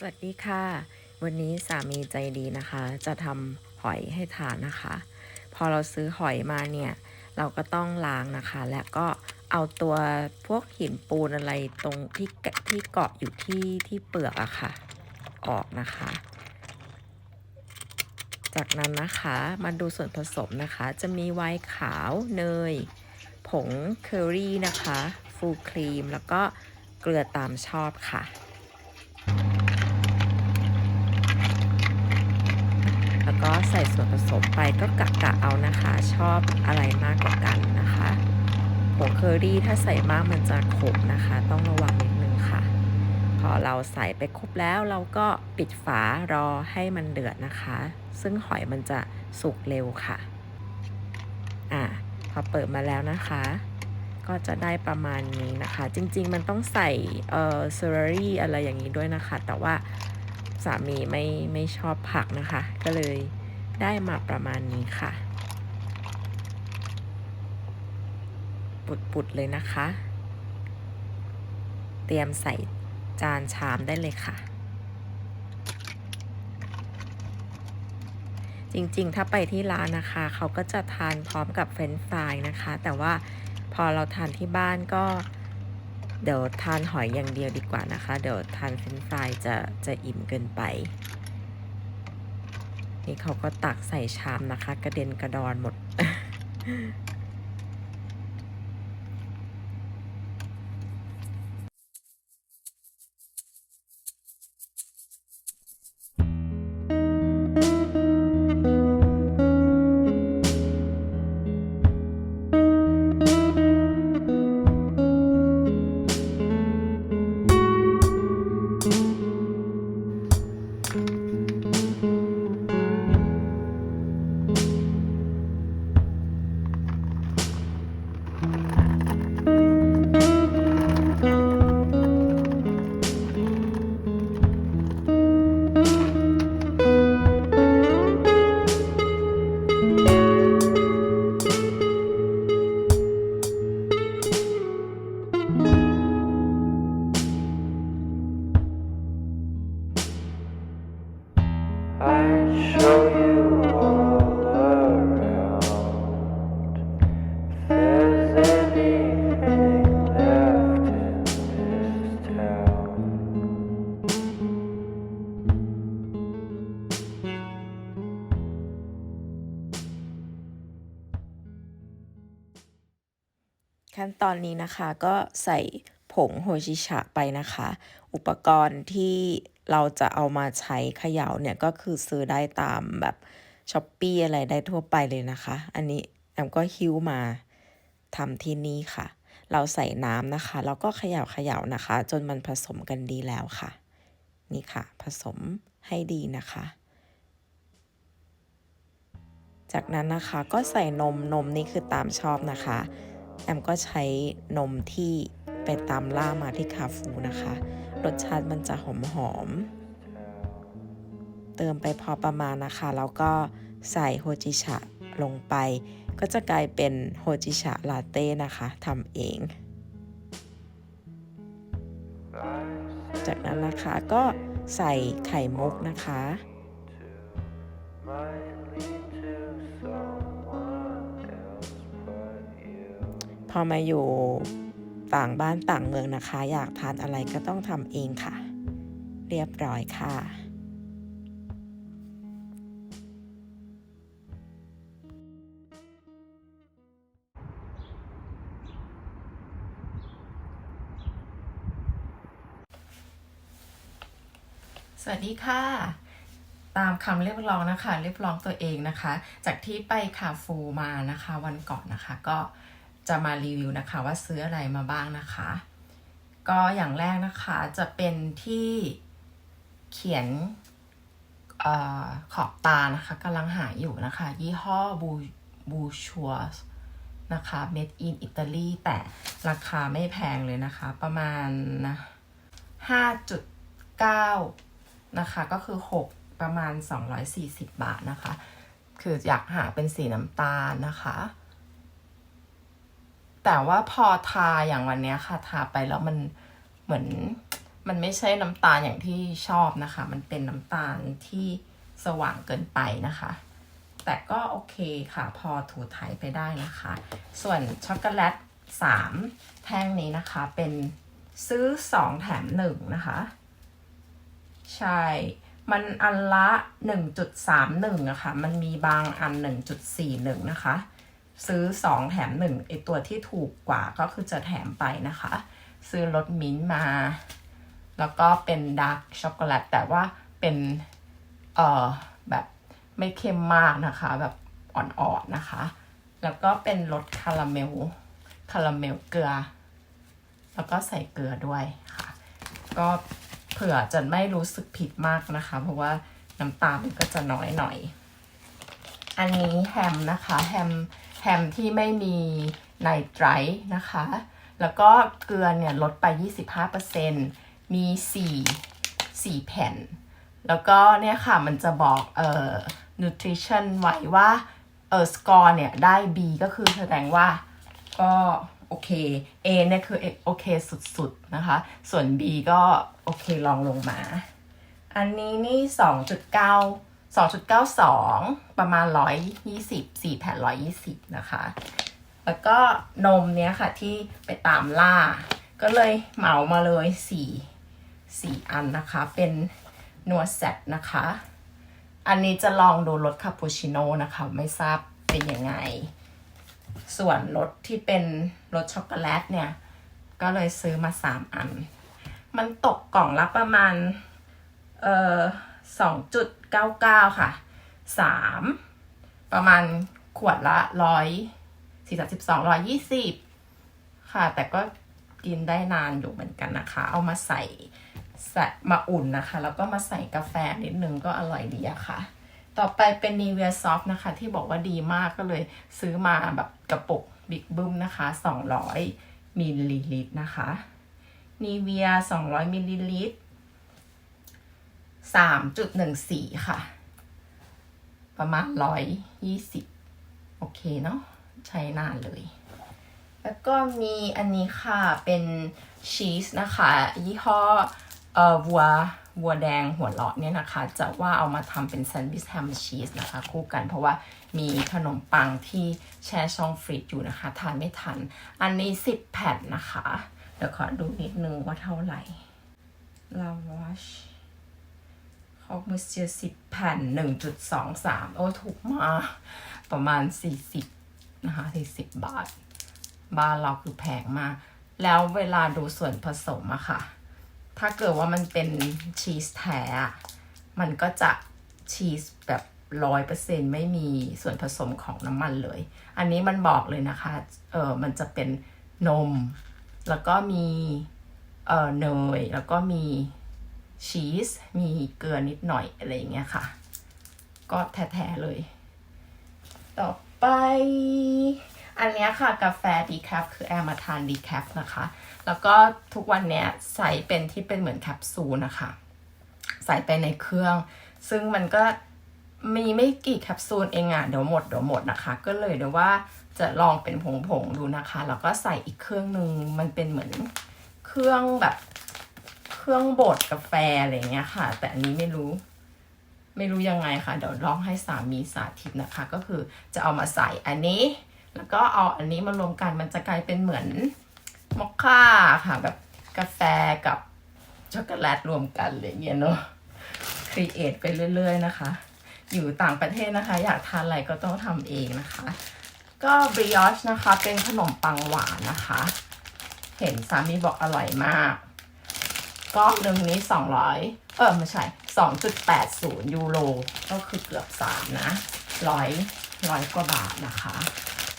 สวัสดีค่ะ วันนี้สามีใจดีนะคะ จะทำหอยให้ทานนะคะ พอเราซื้อหอยมาเนี่ย เราก็ต้องล้างนะคะ และก็เอาตัวพวกหินปูนอะไรตรงที่ที่เกาะอยู่ที่ที่เปลือกอะค่ะ ออกนะคะ จากนั้นนะคะมาดูส่วนผสมนะคะ จะมีไวน์ขาวเนย ผงเคอรี่นะคะฟูลครีม แล้วก็เกลือตามชอบค่ะ แล้ว ก็ใส่ส่วนผสมไปก็กะกะเอานะคะ ชอบอะไรมากกว่ากันนะคะผงเคอรี่ถ้าใส่มากมันจะขมนะคะ ต้องระวังนิดนึงค่ะ พอเราใส่ไปครบแล้วเราก็ปิดฝารอให้มันเดือดนะคะ ซึ่งหอยมันจะสุกเร็วค่ะอ่าพอเปิดมาแล้วนะคะ ก็จะได้ประมาณนี้นะคะ จริง ๆ มันต้องใส่เอ่อเซอร์รี่อะไรอย่างนี้ด้วยนะคะ แต่ว่าสามีไม่ไม่ชอบผักนะคะ ก็เลย ได้มาประมาณนี้ค่ะ ปุดๆเลยนะคะ เตรียมใส่จานชามได้เลยค่ะ จริงๆ ถ้าไปที่ร้านนะคะ เขาก็จะทานพร้อมกับเฟรนช์ฟรายนะคะ แต่ว่าพอเราทานที่บ้านก็เดี๋ยวทานหอยอย่างเดียวดีกว่านะคะ เดี๋ยวทานเฟรนช์ฟรายจะจะอิ่มเกินไป นี่เขาก็ตักใส่ชามนะคะ กระเด็นกระดอนหมด ตอนนี้นะคะก็ใส่ผงโฮชิชะไปนะคะ อุปกรณ์ที่เราจะเอามาใช้เขย่าเนี่ยก็คือซื้อได้ตามแบบช้อปปี้อะไรได้ทั่วไปเลยนะคะ อันนี้แอมก็ฮิ้วมาทำที่นี่ค่ะ เราใส่น้ำนะคะ แล้วก็เขย่าเขย่านะคะ จนมันผสมกันดีแล้วค่ะ นี่ค่ะ ผสมให้ดีนะคะ จากนั้นนะคะก็ใส่นมนมนี่คือตามชอบนะคะ แอมก็ใช้นมที่ไปตามล่ามาที่คาฟูนะคะ รสชาติมันจะหอมหอม เติมไปพอประมาณนะคะ แล้วก็ใส่โฮจิชะลงไป ก็จะกลายเป็นโฮจิชะลาเต้นะคะทำเอง จากนั้นนะคะก็ใส่ไข่มุกนะคะ พอมาอยู่ต่างบ้านต่างเมืองนะคะ อยากทานอะไรก็ต้องทำเองค่ะ เรียบร้อยค่ะสวัสดีค่ะ ตามคำเรียกร้องนะคะ เรียกร้องตัวเองนะคะ จากที่ไปคาฟูมานะคะ วันก่อนนะคะก็ จะมารีวิวนะคะว่าซื้ออะไรมาบ้างนะคะ ก็อย่างแรกนะคะจะเป็นที่เขียนออขอบตานะคะกำลังหาอยู่นะคะ ยี่ห้อบูบูชัวนะคะ made in Italy แต่ราคาไม่แพงเลยนะคะ ประมาณนะ5.9 นะคะ ก็คือ 6 ประมาณ 240 บาทนะคะ คืออยากหาเป็นสีน้ำตาลนะคะ แต่ว่าพอทาอย่างวันนี้ค่ะทาไปแล้วมันเหมือนมันไม่ใช่น้ำตาลอย่างที่ชอบนะคะ มันเป็นน้ำตาลที่สว่างเกินไปนะคะ แต่ก็โอเคค่ะ พอถูถ่ายไปได้นะคะ ส่วนช็อกโกแลต3 แท่งนี้นะคะเป็นซื้อ 2 แถม 1 นะคะ ใช่ มันอันละ 1.31อะค่ะ มันมีบางอัน 1.41 นะคะ ซื้อ 2 แถม1ไอตัวที่ถูกกว่าก็คือจะแถมไปนะคะ ซื้อรสมิ้นมา แล้วก็เป็นดาร์กช็อกโกแลตแต่ว่าเป็นเอ่อแบบไม่เค็มมากนะคะ แบบอ่อนๆนะคะ แล้วก็เป็นรสคาราเมลคาราเมลเกลือ แล้วก็ใส่เกลือด้วยค่ะ ก็เผื่อจะไม่รู้สึกผิดมากนะคะ เพราะว่าน้ำตาลมันก็จะน้อยหน่อย อันนี้แฮมนะคะแฮม แฮมที่ไม่มีไนไตรท์นะคะ แล้วก็เกลือเนี่ยลดไป 25%มี 4 4 แผ่น แล้วก็เนี่ยค่ะมันจะบอกเอ่อ nutrition ไว้ว่าเออ score เนี่ยได้ B ก็คือแสดงว่าก็โอเค A เนี่ยคือโอเคสุดๆนะคะ ส่วน B ก็โอเคลองลงมา อันนี้นี่ 2.9 2.92 ประมาณ 120 4แผ่น120 นะคะ แล้วก็นมเนี้ยค่ะที่ไปตามล่า ก็เลยเหมามาเลย 4 4 อันนะคะ เป็นนัวเซตนะคะ อันนี้จะลองดูรสคาปูชิโน่นะคะ ไม่ทราบเป็นยังไง ส่วนรสที่เป็นรสช็อกโกแลตเนี่ย ก็เลยซื้อมา 3 อัน มันตกกล่องละประมาณ เอ่อส เก้าเก้าค่ะสามประมาณขวดละร้อยสี่สิบสองร้อยยี่สิบค่ะ แต่ก็กินได้นานอยู่เหมือนกันนะคะ เอามาใส่ใส่มาอุ่นนะคะ แล้วก็มาใส่กาแฟนิดนึงก็อร่อยดีอะค่ะ ต่อไปเป็น Nivea Soft นะคะ ที่บอกว่าดีมากก็เลยซื้อมาแบบกระปุกบิ๊กบึ้มนะคะ 200มิลลิลิตรนะคะ Nivea 200มิลลิลิตร สามจุดหนึ่งสี่ค่ะ ประมาณร้อยยี่สิบโอเคเนาะใช้นานเลย แล้วก็มีอันนี้ค่ะเป็นชีสนะคะ ยี่ห้อเอ่อวัววัวแดงหัวเลาะเนี่ยนะคะ จะว่าเอามาทำเป็นแซนด์วิชแฮมชีสนะคะ คู่กันเพราะว่ามีขนมปังที่แช่ช่องฟรีซอยู่นะคะ ทานไม่ทัน อันนี้ 10 แผ่นนะคะ เดี๋ยวขอดูนิดนึงว่าเท่าไหร่ลาวอช คอกมือเซียสิบแผ่นหนึ่งจุดสองสามโอ้ถูกมากประมาณสี่สิบนะคะสี่สิบบาท บ้านเราคือแพงมาก แล้วเวลาดูส่วนผสมอะค่ะ ถ้าเกิดว่ามันเป็นชีสแท้มันก็จะชีสแบบร้อยเปอร์เซ็นไม่มีส่วนผสมของน้ำมันเลย อันนี้มันบอกเลยนะคะ เออมันจะเป็นนม แล้วก็มี เออเนย แล้วก็มี ชีสมีเกลือนิดหน่อยอะไรอย่างเงี้ยค่ะ ก็แท้ๆเลย ต่อไป อันเนี้ยค่ะกาแฟดีแคปคือแอร์มาทานดีแคปนะคะ แล้วก็ทุกวันเนี้ยใส่เป็นที่เป็นเหมือนแคปซูลนะคะ ใส่ไปในเครื่อง ซึ่งมันก็มีไม่กี่แคปซูลเองอะเดี๋ยวหมดเดี๋ยวหมดนะคะ ก็เลยเดี๋ยวว่าจะลองเป็นผงๆดูนะคะ แล้วก็ใส่อีกเครื่องหนึ่งมันเป็นเหมือนเครื่องแบบ รื่องบดกาแฟอะไรเงี้ยค่ะ แต่อันนี้ไม่รู้ ไม่รู้ยังไงค่ะ เดี๋ยวลองให้สามีสาธิตนะคะ ก็คือจะเอามาใส่อันนี้ แล้วก็เอาอันนี้มารวมกันมันจะกลายเป็นเหมือนมอคค่าค่ะ แบบกาแฟกับช็อกโกแลตรวมกันอะไรเงี้ยเนาะครีเอทไปเรื่อย ๆ นะคะ อยู่ต่างประเทศนะคะ อยากทานอะไรก็ต้องทำเองนะคะ ก็บริออชนะคะ เป็นขนมปังหวานนะคะ เห็นสามีบอกอร่อยมาก ก้อนหนึ่งนี้สองร้อยเออไม่ใช่สองจุดแปดศูนย์ยูโร ก็คือเกือบสามนะร้อยร้อยกว่าบาทนะคะ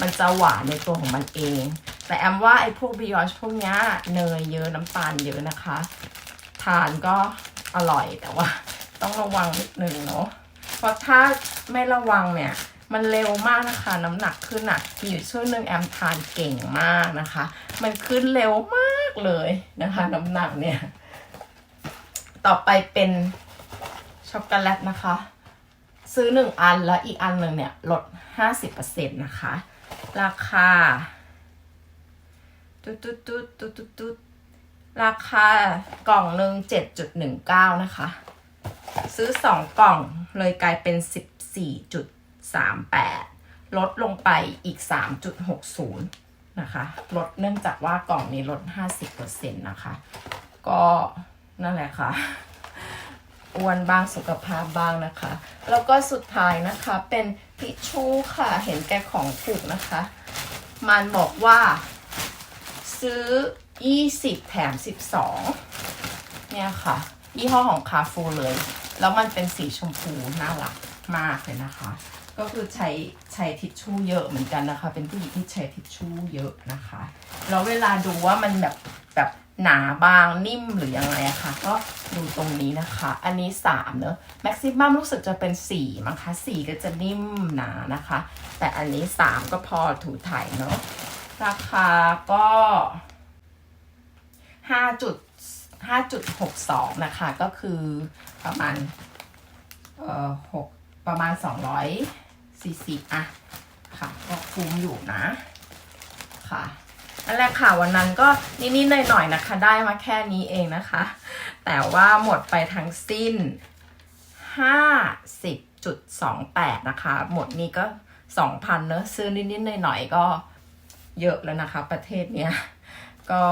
มันจะหวานในตัวของมันเอง แต่แอมว่าไอ้พวกบิออชพวกเนี้ยเนยเยอะน้ำตาลเยอะนะคะ ทานก็อร่อยแต่ว่า ต้องระวังนิดนึงเนาะเพราะถ้าไม่ระวังเนี่ยมันเร็วมากนะคะน้ำหนักขึ้นอะมีอยู่ช่วงหนึ่งแอมทานเก่งมากนะคะ มันขึ้นเร็วมากเลยนะคะ น้ำหนักเนี่ย ต่อไปเป็นช็อกโกแลตนะคะ ซื้อหนึ่งอันแล้วอีกอันหนึ่งเนี่ยลดห้าสิบเปอร์เซ็นต์นะคะ ราคาตุ๊ดตุ๊ดตุ๊ดตุ๊ดตุ๊ดตุ๊ดราคากล่องหนึ่ง7.19นะคะ ซื้อ2กล่องเลยกลายเป็น14.38ลดลงไปอีก3.60นะคะ ลดเนื่องจากว่ากล่องนี้ลด50%นะคะ ก็ นั่นแหละค่ะอ้วนบ้างสุขภาพบ้างนะคะ แล้วก็สุดท้ายนะคะเป็นทิชชู่ค่ะ เห็นแก่ของถูกนะคะ มันบอกว่า ซื้อ 20 แถม 12 เนี่ยค่ะ ยี่ห้อของคาฟูเลย แล้วมันเป็นสีชมพูน่ารักมากเลยนะคะ ก็คือใช้ใช้ทิชชู่เยอะเหมือนกันนะคะ เป็นผู้หญิงที่ใช้ทิชชู่เยอะนะคะ แล้วเวลาดูว่ามันแบบแบบ หนาบางนิ่มหรือยังไงอะคะ่ะ ก็ดูตรงนี้นะคะ อันนี้3เนอะแม็กซิมัมรู้สึกจะเป็น4มั้งคะ4ก็จะนิ่มหนานะคะ แต่อันนี้ 3 ก็พอถูถ่ายเนอะราคาก็5จุด5.62 นะคะ ก็คือประมาณเอ่อหกประมาณ200ซีซีอะค่ะ ก็คุ้มอยู่นะ ค่ะ นั่นแหละค่ะวันนั้นก็นิดๆหน่อยๆนะคะ ได้มาแค่นี้เองนะคะ แต่ว่าหมดไปทั้งสิ้น 50.28 นะคะ หมดนี้ก็ 2,000เนอะซื้อนิดๆหน่อยๆก็เยอะแล้วนะคะ ประเทศเนี้ยก็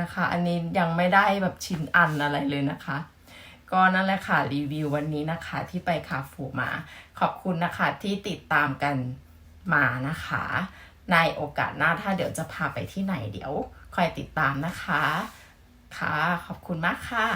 นะคะ อันนี้ยังไม่ได้แบบชิ้นอันอะไรเลยนะคะก็นั่นแหละค่ะรีวิววันนี้นะคะที่ไปคาฟูมา ขอบคุณนะคะที่ติดตามกันมานะคะ ในโอกาสหน้าถ้าเดี๋ยวจะพาไปที่ไหนเดี๋ยวคอยติดตามนะคะ ค่ะ ขอบคุณมากค่ะ